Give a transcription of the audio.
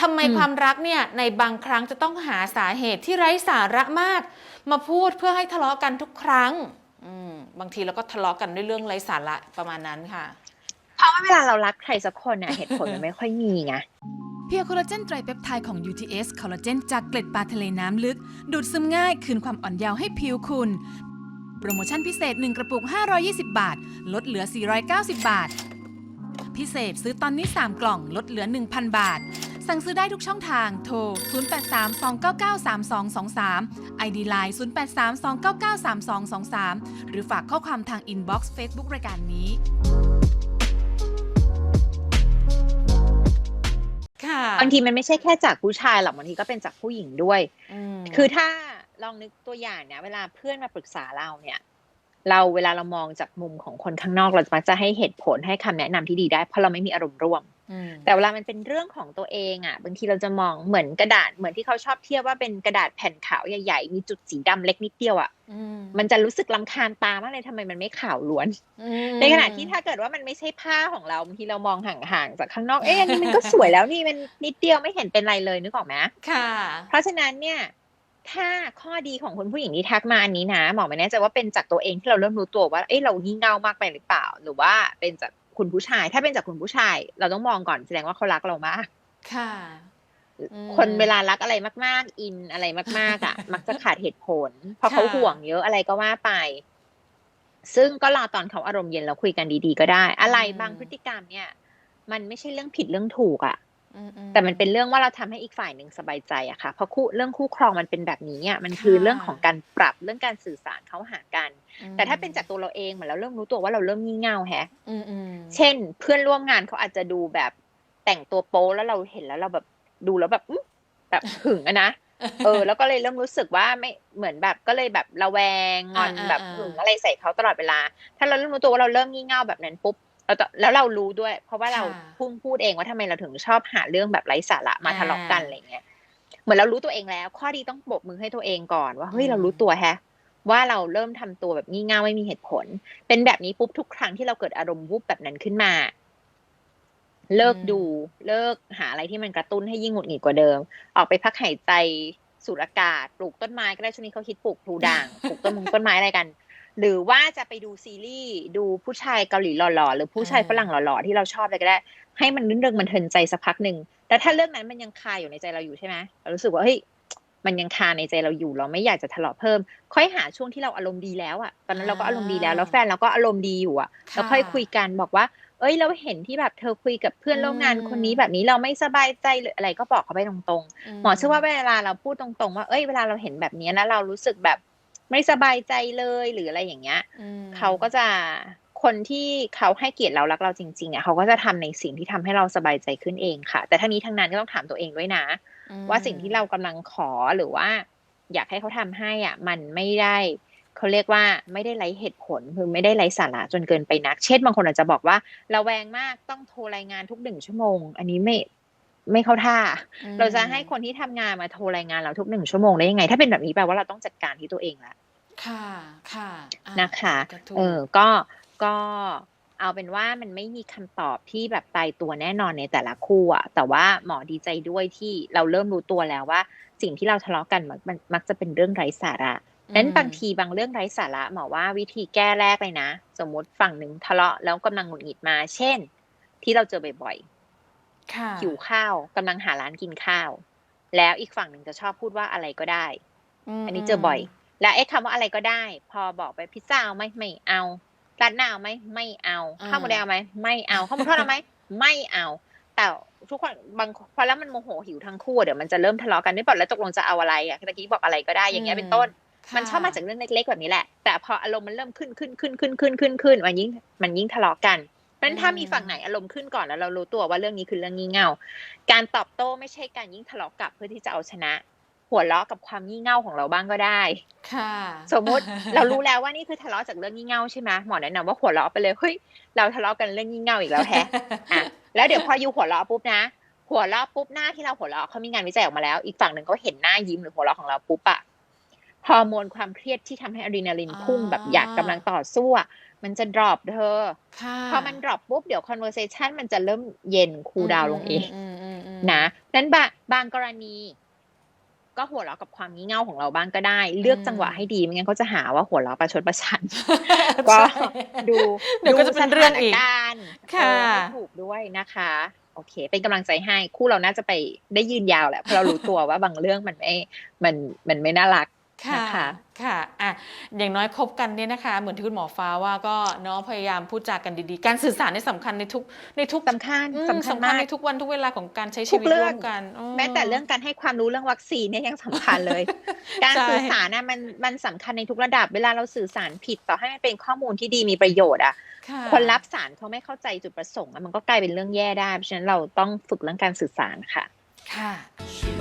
ทำไมอืมความรักเนี่ยในบางครั้งจะต้องหาสาเหตุที่ไร้สาระมาก มาพูดเพื่อให้ทะเลาะกันทุกครั้งอืมบางทีเราก็ทะเลาะกันด้วยเรื่องไร้สาระประมาณนั้นค่ะ เพราะว่าเวลาเรารักใครสักคนเนี่ยเหตุผลมันไม่ค่อยมีไงเพียวคอลลาเจนไตรเปปไทด์ของ UTS คอลลาเจนจากเกล็ดปลาทะเลน้ำลึก ดูดซึมง่ายคืนความอ่อนเยาว์ให้ผิวคุณ โปรโมชั่นพิเศษ 1 กระปุก 520 บาท ลดเหลือ 490 บาท พิเศษซื้อตอนนี้ 3 กล่องลดเหลือ 1,000 บาท สั่งซื้อได้ทุกช่องทาง โทร 0832993223 ID Line 0832993223 หรือฝากข้อความทางอินบ็อกซ์เฟซบุ๊กรายการนี้ ค่ะบางทีมันไม่ใช่แค่จากผู้ชายหรอกบางทีก็เป็นจากผู้หญิงด้วยมคือถ้าลองนึกตัวอย่างเนี่ย เวลาเพื่อนมาปรึกษาเราเนี่ย เราเวลาเรามองจากมุมของคนข้างนอกเราจะมักจะให้เหตุผลให้คำแนะนำที่ดีได้เพราะเราไม่มีอารมณ์ร่วมม แต่เวลามันเป็นเรื่องของตัวเองอะ บางทีเราจะมองเหมือนกระดาษเหมือนที่เขาชอบเทียบว่าเป็นกระดาษแผ่นขาวใหญ่ๆ มีจุดสีดำเล็กนิดเดียวอะอืมมันจะรู้สึกลำคาญตามากเลยทำไมมันไม่ขาวล้วนอืมในขณะที่ถ้าเกิดว่ามันไม่ใช่ผ้าของเราบางทีเรามองห่างๆจากข้างนอกเอ๊ะอันนี้มันก็สวยแล้วนี่มันนิดเดียวไม่เห็นเป็นไรเลยนึกออกไหมค่ะ เพราะฉะนั้นเนี่ยถ้าข้อดีของคุณผู้หญิงที่ทักมาอันนี้นะหมอไม่แน่ใจว่าเป็นจากตัวเองที่เราเริ่มรู้ตัวว่าเอ๊ะเรางี่เง่ามากไปหรือเปล่า หรือว่าเป็นจาก คุณผู้ชาย ถ้าเป็นจากคุณผู้ชาย เราต้องมองก่อนแสดงว่าเขารักเรามาก ค่ะอืมคนเวลารักอะไรมาก ๆ อินอะไรมาก ๆ อะ มักจะขาดเหตุผล เพราะเขาค่ะห่วงเยอะอะไรก็ว่าไป ซึ่งก็รอตอนเขาอารมณ์เย็นแล้วคุยกันดี ๆ ก็ได้ อะไรบางพฤติกรรมเนี่ย มันไม่ใช่เรื่องผิดเรื่องถูกอะอือื แต่มันเป็นเรื่องว่าเราทำให้อีกฝ่ายหนึ่งสบายใจอะค่ะ เพราะคู่เรื่องคู่ครองมันเป็นแบบนี้อะมันคือค่ะเรื่องของการปรับเรื่องการสื่อสารเข้าหากันอืมแต่ถ้าเป็นจากตัวเราเองเหมือนเราเริ่มรู้ตัวว่าเราเริ่มงี่เง่าแฮะอืมอืมเช่น เพื่อนร่วมงานเขาอาจจะดูแบบแต่งตัวโป๊แล้วเราเห็นแล้วเราแบบดูแล้วแบบอื้อแบบหึงอะนะเออ แล้วก็เลยเริ่มรู้สึกว่าไม่เหมือนแบบก็เลยแบบระแวงงอนอ่าๆๆแบบหึงอะไรใส่เขาตลอดเวลา ถ้าเราเริ่มรู้ตัวว่าเราเริ่มงี่เง่าแบบนั้นปุ๊บเราจะ แล้วเรารู้ด้วย เพราะว่าเราค่ะพุ่งพูดเองว่าทำไมเราถึงชอบหาเรื่องแบบไร้สาระมาอ่าทะเลาะกันอะไรเงี้ยเหมือนเรารู้ตัวเองแล้ว ข้อดีต้องปรบมือให้ตัวเองก่อนว่าเฮ้ยอืมเรารู้ตัวแฮะ ว่าเราเริ่มทำตัวแบบงี่เง่าไม่มีเหตุผล เป็นแบบนี้ปุ๊บทุกครั้งที่เราเกิดอารมณ์วูบแบบนั้นขึ้นมา เลิกดูเลิกหาอะไรที่มันกระตุ้นให้ยิ่งหงุดหงิดกว่าเดิม ออกไปพักหายใจสูดอากาศปลูกต้นไม้ก็ได้ช่วงนี้เขาคิดปลูกพลูด่างปลูกต้นมงต้นไม้อะไรกัน หรือว่าจะไปดูซีรีส์ดูผู้ชายเกาหลีหล่อๆ หรือผู้ชายอ่าฝรั่งหล่อๆ ที่เราชอบอะไรก็ได้ ให้มันรื่นเริงมันเทินใจสักพักหนึ่งแต่ถ้าเรื่องนั้นมันยังคาอยู่ในใจเราอยู่ใช่ไหมเรารู้สึกว่าเฮ้ยมันยังคาในใจเราอยู่เราไม่อยากจะทะเลาะเพิ่ม ค่อยหาช่วงที่เราอารมณ์ดีแล้วอะตอนนั้นเราก็อารมณ์ดีแล้วแล้วแฟนเราก็อารมณ์ดีอยู่อะแล้วค่อยคุยกันบอกว่า เอ้ยเราเห็นที่แบบเธอคุยกับเพื่อนร่วมงานคนนี้แบบนี้เราไม่สบายใจหรืออะไรก็บอกเขาไปตรงๆหมอเชื่อว่าเวลาเราพูดตรงๆ ว่าเอ้ยเวลาเราเห็นแบบนี้นะเรารู้สึกแบบ ไม่สบายใจเลยหรืออะไรอย่างเงี้ยอืมเขาก็จะคนที่เขาให้เกียรติเรารักเราจริงๆอะเขาก็จะทำในสิ่งที่ทำให้เราสบายใจขึ้นเองค่ะ แต่ทั้งนี้ทั้งนั้นก็ต้องถามตัวเองด้วยนะอืมว่าสิ่งที่เรากำลังขอหรือว่า อยากให้เขาทำให้อะ มันไม่ได้เขาเรียกว่าไม่ได้ไร้เหตุผลคือไม่ได้ไร้สาระจนเกินไปนัก เช่นบางคนอาจจะบอกว่าระแวงมากต้องโทรรายงานทุกหนึ่งชั่วโมง อันนี้ไม่ ไม่เข้าท่าอืมเราจะให้คนที่ทำงานมาโทรรายงานเราทุกหนึ่งชั่วโมงได้ยังไง ถ้าเป็นแบบนี้แปลว่าเราต้องจัดการที่ตัวเองละค่ะค่ะอ่นะคะก็ถูกเออก็ก็เอาเป็นว่ามันไม่มีคำตอบที่แบบตายตัวแน่นอนในแต่ละคู่อะแต่ว่าหมอดีใจด้วยที่เราเริ่มรู้ตัวแล้วว่า สิ่งที่เราทะเลาะกันมักมันมักจะเป็นเรื่องไร้สาระนั้นบางทีบางเรื่องไร้สาระหมอว่าวิธีแก้แรกเลยนะ สมมติฝั่งหนึ่งทะเลาะแล้วกำลังหงุดหงิดมา เช่น ที่เราเจอบ่อยๆค่ะ หิวข้าวกำลังหาร้านกินข้าว แล้วอีกฝั่งหนึ่งจะชอบพูดว่าอะไรก็ได้มอันนี้เจอบ่อย และไอ้คำว่าอะไรก็ได้ พอบอกไปพิซซ่าเอาไหมไม่เอาราดหน้าเอาไหมไม่เอาข้าวหมูแดงเอาไหมไม่เอาข้าวหมูทอดเอาไหมไม่เอาแต่ทุกคนบางพอแล้วมันโมโหหิวทั้งคู่เดี๋ยวมันจะเริ่มทะเลาะกันไม่บอกแล้วตกลงจะเอาอะไรอะเมื่อกี้บอกอะไรก็ได้อย่างเงี้ยเป็นต้นค่ะมันชอบมาจากเรื่องเล็กๆแบบนี้แหละ แต่พออารมณ์มันเริ่มขึ้นขึ้นขึ้นขึ้นขึ้นขึ้นขึ้นมันยิ่งมันยิ่งทะเลาะกัน เพราะฉะนั้นถ้ามีฝั่งไหนอารมณ์ขึ้นก่อนแล้วเรารู้ตัวว่าเรื่องนี้คือเรื่องงี่เง่า การตอบโต้ไม่ใช่การยิ่งทะเลาะกลับเพื่อที่จะเอาชนะ หัวเราะกับความงี่เง่าของเราบ้างก็ได้ ค่ะ สมมุติเรารู้แล้วว่านี่คือทะเลาะจากเรื่องงี่เง่าใช่ไหมหมอแนะนำว่าหัวเราะไปเลยเฮ้ยเราทะเลาะกันเรื่องงี่เง่าอีกแล้วแฮะอะแล้วเดี๋ยวพออยู่หัวเราะปุ๊บนะหัวเราะปุ๊บหน้าที่เราหัวเราะเขามีงานวิจัยออกมาแล้ว อีกฝั่งหนึ่งเขาเห็นหน้ายิ้มหรือหัวเราะของเราปุ๊บอะ ฮอร์โมนความเครียดที่ทำให้อะดรีนาลินพุ่งอ่าแบบอยากกำลังต่อสู้อะมันจะดรอปเธอค่ะพอมันดรอปปุ๊บเดี๋ยว conversation มันจะเริ่มเย็นคูลดาวน์ลงเองมอืมอืมอืมนะนั้นบางบางกรณี ก็หัวเราะกับความงี่เง่าของเราบ้างก็ได้ เลือกอืมจังหวะให้ดีไม่งั้นเขาจะหาว่าหัวเราะประชดประชันก็ใช่ดูเดี๋ยวก็จะเป็นเรื่องอีกดูสถานการณ์ค่ะเออให้ถูกด้วยนะคะ โอเค เป็นกำลังใจให้คู่เราน่าจะไปได้ยืนยาวแหละเพราะเรารู้ตัวว่าบางเรื่องมันไม่มันมันไม่น่ารัก ค่ะนะคะค่ะอะ อย่างน้อยคบกันเนี่ยนะคะ เหมือนที่คุณหมอฟ้าว่าก็เนาะพยายามพูดจากันดีๆ การสื่อสารเนี่ยสำคัญในทุกในทุกสำคัญอืมสำคัญสำคัญมาก ในทุกวันทุกเวลาของการใช้ทุชีกวิตเรื่ร่อวงมกันอื แม้แต่เรื่องการให้ความรู้เรื่องวัคซีนเนี่ยยังสำคัญเลย การใช่ สื่อสารนะมันมันสำคัญในทุกระดับ เวลาเราสื่อสารผิดต่อให้มันเป็นข้อมูลที่ดีมีประโยชน์อะค่ะคนรับสารเขาไม่เข้าใจจุดประสงค์อะมันก็กลายเป็นเรื่องแย่ได้เพราะฉะนั้นเราต้องฝึกเรื่องการสื่อสารค่ะ ค่ะ